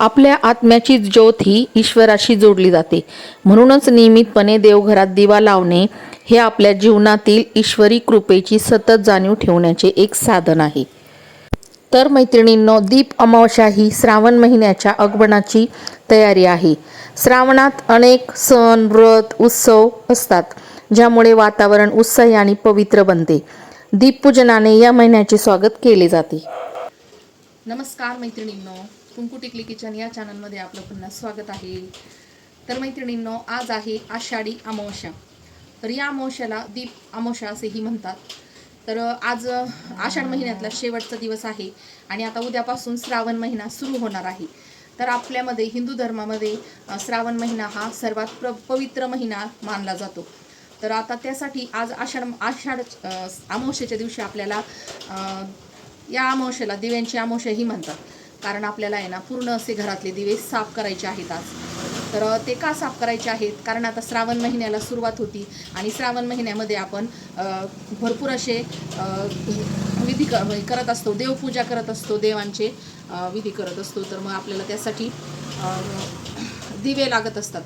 आपल्या आत्म्याची ज्योत ही ईश्वराशी जोडली जाते. म्हणूनच नियमितपणे देवघरात दिवा लावणे हे आपल्या जीवनातील ईश्वरी कृपेची सतत जाणीव ठेवण्याचे एक साधन आहे. तर मैत्रिणींनो दीप अमावस्या ही श्रावण महिन्याच्या अगमनाची तयारी आहे. श्रावणात अनेक सण व्रत उत्सव असतात ज्यामुळे वातावरण उत्साही आणि पवित्र बनते. दीपपूजनाने या महिन्याचे स्वागत केले जाते. नमस्कार मैत्रिणींनो. कुंकू टिकली किचन या चॅनलमध्ये आपलं पुन्हा स्वागत आहे. तर मैत्रिणींनो आज आहे आषाढी अमावस्या. तर या अमावस्याला दीप अमावस्या असेही म्हणतात. तर आज आषाढ महिन्यातला शेवटचा दिवस आहे आणि आता उद्यापासून श्रावण महिना सुरू होणार आहे. तर आपल्यामध्ये हिंदू धर्मामध्ये श्रावण महिना हा सर्वात प्र पवित्र महिना मानला जातो. तर आता त्यासाठी आज आषाढ आषाढ अ, अमावस्येच्या दिवशी आपल्याला या अमावस्येला दिव्यांची अमावस्याही म्हणतात. कारण आपल्याला आहे ना पूर्ण असे घरातले दिवे साफ करायचे आहेत आज. तर ते का साफ करायचे आहेत? कारण आता श्रावण महिन्याला सुरुवात होती आणि श्रावण महिन्यामध्ये आपण भरपूर असे विधी क करत असतो. देवपूजा करत असतो देवांचे विधी करत असतो. तर मग आपल्याला त्यासाठी दिवे लागत असतात.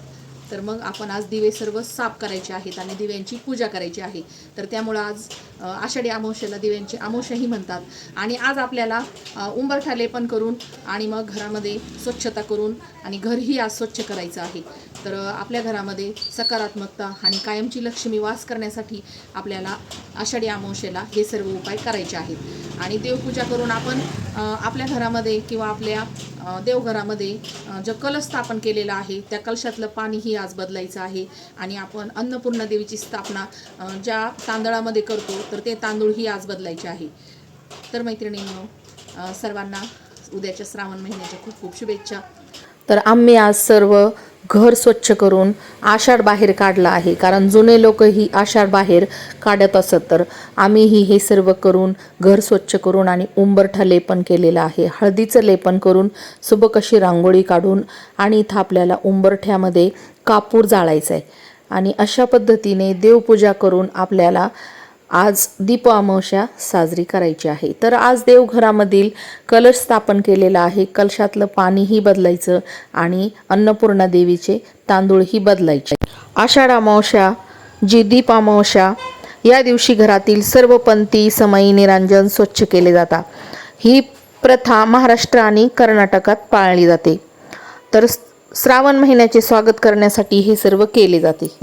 तर मग आपण आज दिवे सर्व साफ करायचे आहेत आणि दिव्यांची पूजा करायची आहे. तर त्यामुळं आज आषाढी अमावस्येला दिव्यांची अमावस्याही म्हणतात. आणि आज आपल्याला उंबरठाले उंबरठा लेपन करून आणि मग घरामध्ये स्वच्छता करून आणि घरही आज स्वच्छ करायचं आहे. तर आपल्या घरामध्ये सकारात्मकता आणि कायमची लक्ष्मी वास करण्यासाठी आपल्याला आषाढी अमावस्येला हे सर्व उपाय करायचे आहेत. आणि देवपूजा करून आपण आपल्या घरामध्ये किंवा आपल्या देवघरामध्ये जे जो कलश स्थापन केलेला आहे त्या कलशातलं पाणीही आज बदलायचं आहे. आणि आपण अन्नपूर्णा देवीची स्थापना ज्या तांदळामध्ये करतो तर ते तांदूळही आज बदलायचे आहे. तर मैत्रिणींनो सर्वांना उद्याच्या श्रावण महिन्याच्या खूप खूप शुभेच्छा. तर आम्ही आज सर्व घर स्वच्छ करून आषाढ बाहेर काढला आहे. कारण जुने लोकही आषाढ बाहेर काढत असत तर आम्हीही हे सर्व करून घर स्वच्छ करून आणि उंबरठा लेपन केलेलं आहे. हळदीचं लेपन करून सुबक अशी रांगोळी काढून आणि इथं आपल्याला उंबरठ्यामध्ये कापूर जाळायचं आहे आणि अशा पद्धतीने देवपूजा करून आपल्याला आज दीप अमावस्या साजरी करायची आहे. तर आज देवघरामधील कलश स्थापन केलेला आहे. कलशातलं पाणीही बदलायचं आणि अन्नपूर्णा देवीचे तांदूळही बदलायचे. आषाढ अमावस्या जी दीप अमावस्या या दिवशी घरातील सर्व पंथी समयी निरांजन स्वच्छ केले जातात. ही प्रथा महाराष्ट्र आणि कर्नाटकात पाळली जाते. तर श्रावण महिन्याचे स्वागत करण्यासाठी हे सर्व केले जाते.